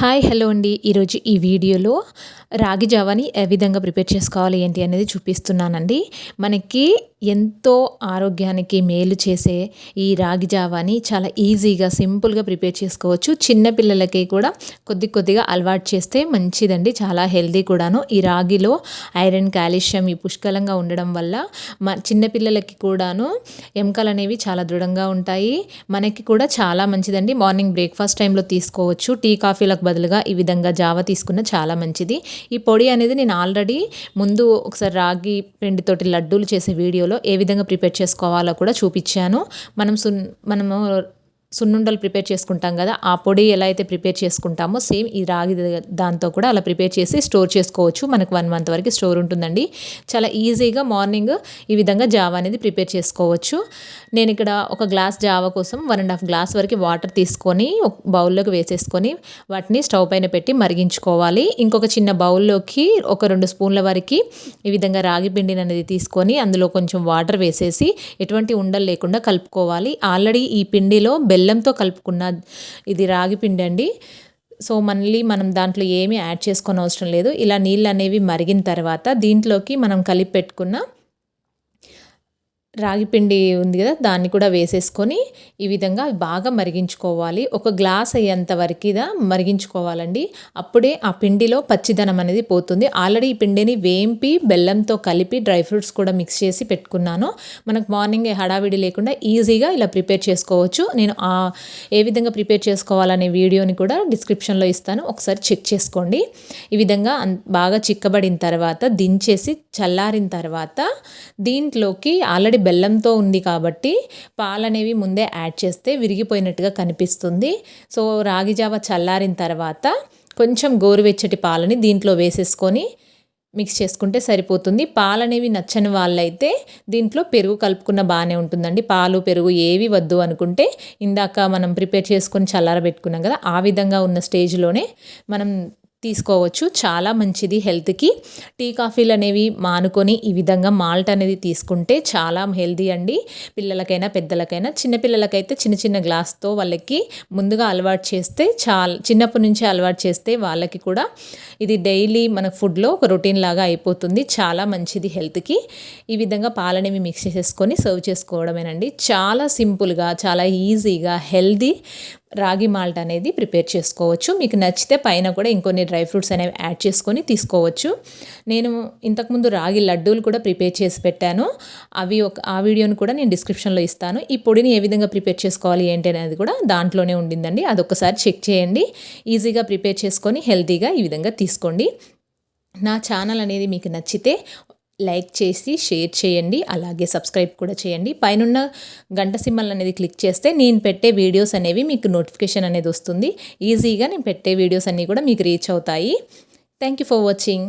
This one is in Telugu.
హాయ్ హలో అండి. ఈరోజు ఈ వీడియోలో రాగి జావాని ఏ విధంగా ప్రిపేర్ చేసుకోవాలి ఏంటి అనేది చూపిస్తున్నానండి. మనకి ఎంతో ఆరోగ్యానికి మేలు చేసే ఈ రాగి జావాని చాలా ఈజీగా సింపుల్గా ప్రిపేర్ చేసుకోవచ్చు. చిన్న పిల్లలకి కూడా కొద్ది కొద్దిగా అలవాటు చేస్తే మంచిదండి. చాలా హెల్దీ కూడాను. ఈ రాగిలో ఐరన్ కాల్షియం ఈ పుష్కలంగా ఉండడం వల్ల మ చిన్నపిల్లలకి కూడాను ఎముకలు అనేవి చాలా దృఢంగా ఉంటాయి. మనకి కూడా చాలా మంచిదండి. మార్నింగ్ బ్రేక్ఫాస్ట్ టైంలో తీసుకోవచ్చు. టీ కాఫీలకు బదులుగా ఈ విధంగా జావ తీసుకున్న చాలా మంచిది. ఈ పొడి అనేది నేను ఆల్రెడీ ముందు ఒకసారి రాగి పిండితోటి లడ్డూలు చేసే వీడియోలో ఏ విధంగా ప్రిపేర్ చేసుకోవాలో కూడా చూపించాను. మనం సున్ మనము సున్నుండలు ప్రిపేర్ చేసుకుంటాం కదా ఆ పొడి ఎలా అయితే ప్రిపేర్ చేసుకుంటామో సేమ్ ఈ రాగి దాంతో కూడా అలా ప్రిపేర్ చేసి స్టోర్ చేసుకోవచ్చు. మనకు వన్ మంత్ వరకు స్టోర్ ఉంటుందండి. చాలా ఈజీగా మార్నింగ్ ఈ విధంగా జావా అనేది ప్రిపేర్ చేసుకోవచ్చు. నేను ఇక్కడ ఒక గ్లాస్ జావా కోసం వన్ అండ్ హాఫ్ గ్లాస్ వరకు వాటర్ తీసుకొని బౌల్లోకి వేసేసుకొని వాటిని స్టవ్ పైన పెట్టి మరిగించుకోవాలి. ఇంకొక చిన్న బౌల్లోకి ఒక రెండు స్పూన్ల వరకు ఈ విధంగా రాగి పిండిని అనేది తీసుకొని అందులో కొంచెం వాటర్ వేసేసి ఎటువంటి ఉండలు లేకుండా కలుపుకోవాలి. ఆల్రెడీ ఈ పిండిలో బెల్లం బెల్లంతో కలుపుకున్న ఇది రాగి పిండి అండి. సో మళ్ళీ మనం దాంట్లో ఏమీ యాడ్ చేసుకోని అవసరం లేదు. ఇలా నీళ్ళు అనేవి మరిగిన తర్వాత దీంట్లోకి మనం కలిపి పెట్టుకున్న రాగి పిండి ఉంది కదా దాన్ని కూడా వేసేసుకొని ఈ విధంగా బాగా మరిగించుకోవాలి. ఒక గ్లాస్ అయ్యేంత వరకు మరిగించుకోవాలండి. అప్పుడే ఆ పిండిలో పచ్చిదనం అనేది పోతుంది. ఆల్రెడీ ఈ పిండిని వేంపి బెల్లంతో కలిపి డ్రై ఫ్రూట్స్ కూడా మిక్స్ చేసి పెట్టుకున్నాను. మనకు మార్నింగ్ హడావిడి లేకుండా ఈజీగా ఇలా ప్రిపేర్ చేసుకోవచ్చు. నేను ఏ విధంగా ప్రిపేర్ చేసుకోవాలనే వీడియోని కూడా డిస్క్రిప్షన్లో ఇస్తాను. ఒకసారి చెక్ చేసుకోండి. ఈ విధంగా బాగా చిక్కబడిన తర్వాత దించేసి చల్లారిన తర్వాత దీంట్లోకి ఆల్రెడీ బెల్లంతో ఉంది కాబట్టి పాలు అనేవి ముందే యాడ్ చేస్తే విరిగిపోయినట్టుగా కనిపిస్తుంది. సో రాగి జావ చల్లారిన తర్వాత కొంచెం గోరువెచ్చటి పాలని దీంట్లో వేసేసుకొని మిక్స్ చేసుకుంటే సరిపోతుంది. పాలు అనేవి నచ్చని వాళ్ళైతే దీంట్లో పెరుగు కలుపుకున్న బాగానే ఉంటుందండి. పాలు పెరుగు ఏవి వద్దు అనుకుంటే ఇందాక మనం ప్రిపేర్ చేసుకొని చల్లారబెట్టుకున్నాం కదా ఆ విధంగా ఉన్న స్టేజ్లోనే మనం తీసుకోవచ్చు. చాలా మంచిది హెల్త్కి. టీ కాఫీలు అనేవి మానుకొని ఈ విధంగా మాల్ట్ అనేది తీసుకుంటే చాలా హెల్దీ అండి. పిల్లలకైనా పెద్దలకైనా చిన్నపిల్లలకైతే చిన్న చిన్న గ్లాస్తో వాళ్ళకి ముందుగా అలవాటు చేస్తే చాలా చిన్నప్పటి నుంచే అలవాటు చేస్తే వాళ్ళకి కూడా ఇది డైలీ మన ఫుడ్లో ఒక రొటీన్ లాగా అయిపోతుంది. చాలా మంచిది హెల్త్కి. ఈ విధంగా పాలనేవి మిక్స్ చేసేసుకొని సర్వ్ చేసుకోవడమేనండి. చాలా సింపుల్గా చాలా ఈజీగా హెల్దీ రాగి మాల్ట్ అనేది ప్రిపేర్ చేసుకోవచ్చు. మీకు నచ్చితే పైన కూడా ఇంకొన్ని డ్రై ఫ్రూట్స్ అనేవి యాడ్ చేసుకొని తీసుకోవచ్చు. నేను ఇంతకుముందు రాగి లడ్డూలు కూడా ప్రిపేర్ చేసి పెట్టాను. అవి ఒక ఆ వీడియోని కూడా నేను డిస్క్రిప్షన్లో ఇస్తాను. ఈ పొడిని ఏ విధంగా ప్రిపేర్ చేసుకోవాలి ఏంటి అనేది కూడా దాంట్లోనే ఉండిందండి. అదొకసారి చెక్ చేయండి. ఈజీగా ప్రిపేర్ చేసుకొని హెల్తీగా ఈ విధంగా తీసుకోండి. నా ఛానల్ అనేది మీకు నచ్చితే లైక్ చేసి షేర్ చేయండి. అలాగే సబ్స్క్రైబ్ కూడా చేయండి. పైనున్న గంట సింబల్ అనేది క్లిక్ చేస్తే నేను పెట్టే వీడియోస్ అనేవి మీకు నోటిఫికేషన్ అనేది వస్తుంది. ఈజీగా నేను పెట్టే వీడియోస్ అన్నీ కూడా మీకు రీచ్ అవుతాయి. Thank you for watching.